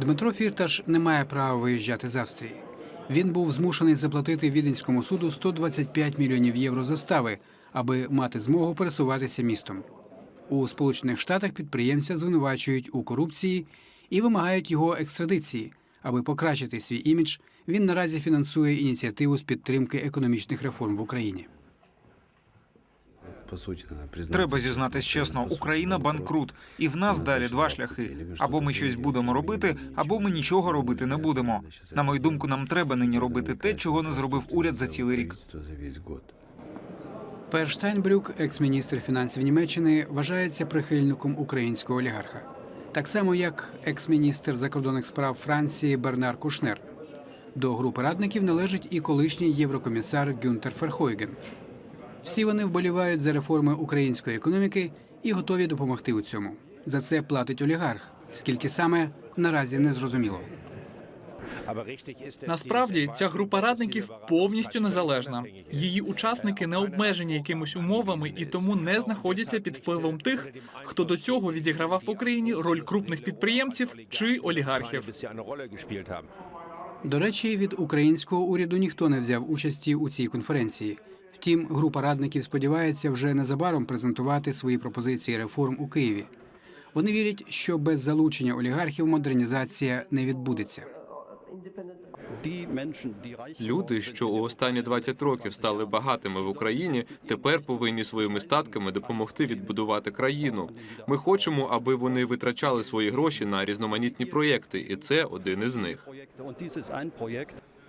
Дмитро Фірташ не має права виїжджати з Австрії. Він був змушений заплатити віденському суду 125 мільйонів євро застави, аби мати змогу пересуватися містом. У Сполучених Штатах підприємця звинувачують у корупції і вимагають його екстрадиції. Аби покращити свій імідж, він наразі фінансує ініціативу з підтримки економічних реформ в Україні. По суті, треба зізнатись чесно, Україна банкрут, і в нас далі два шляхи: або ми щось будемо робити, або ми нічого робити не будемо. На мою думку, нам треба нині робити те, чого не зробив уряд за цілий рік. Пер Штайнбрюк, екс-міністр фінансів Німеччини, вважається прихильником українського олігарха, так само як екс-міністр закордонних справ Франції Бернар Кушнер. До групи радників належить і колишній єврокомісар Гюнтер Ферхойген. Всі вони вболівають за реформи української економіки і готові допомогти у цьому. За це платить олігарх. Скільки саме наразі не зрозуміло. Насправді ця група радників повністю незалежна. Її учасники не обмежені якимись умовами і тому не знаходяться під впливом тих, хто до цього відігравав в Україні роль крупних підприємців чи олігархів. До речі, від українського уряду ніхто не взяв участі у цій конференції. Втім, група радників сподівається вже незабаром презентувати свої пропозиції реформ у Києві. Вони вірять, що без залучення олігархів модернізація не відбудеться. Люди, що у останні 20 років стали багатими в Україні, тепер повинні своїми статками допомогти відбудувати країну. Ми хочемо, аби вони витрачали свої гроші на різноманітні проєкти, і це один із них.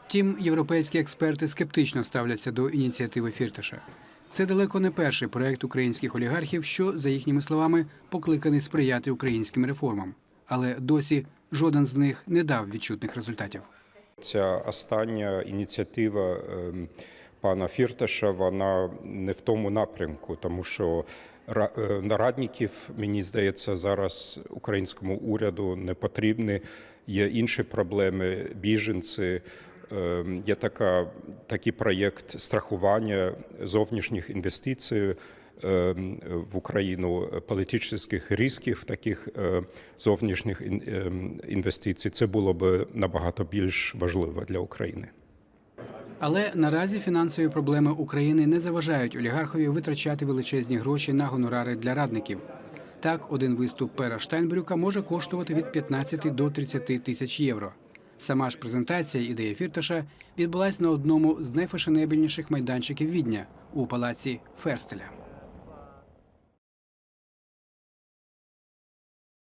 Втім, європейські експерти скептично ставляться до ініціативи Фірташа. Це далеко не перший проект українських олігархів, що, за їхніми словами, покликаний сприяти українським реформам. Але досі жоден з них не дав відчутних результатів. Ця остання ініціатива ем, пана Фірташа, вона не в тому напрямку, тому що е, нарадників, мені здається, зараз українському уряду не потрібні. Є інші проблеми, біженці. Ем, Є така, такий проєкт страхування зовнішніх інвестицій ем, в Україну, політичних ризиків таких е, зовнішніх ем, інвестицій. Це було б набагато більш важливо для України. Але наразі фінансові проблеми України не заважають олігархові витрачати величезні гроші на гонорари для радників. Так, один виступ Пера Штайнбрюка може коштувати від 15 до 30 тисяч євро. Сама ж презентація ідеї Фірташа відбулася на одному з найфешенебельніших майданчиків Відня у палаці Ферстеля.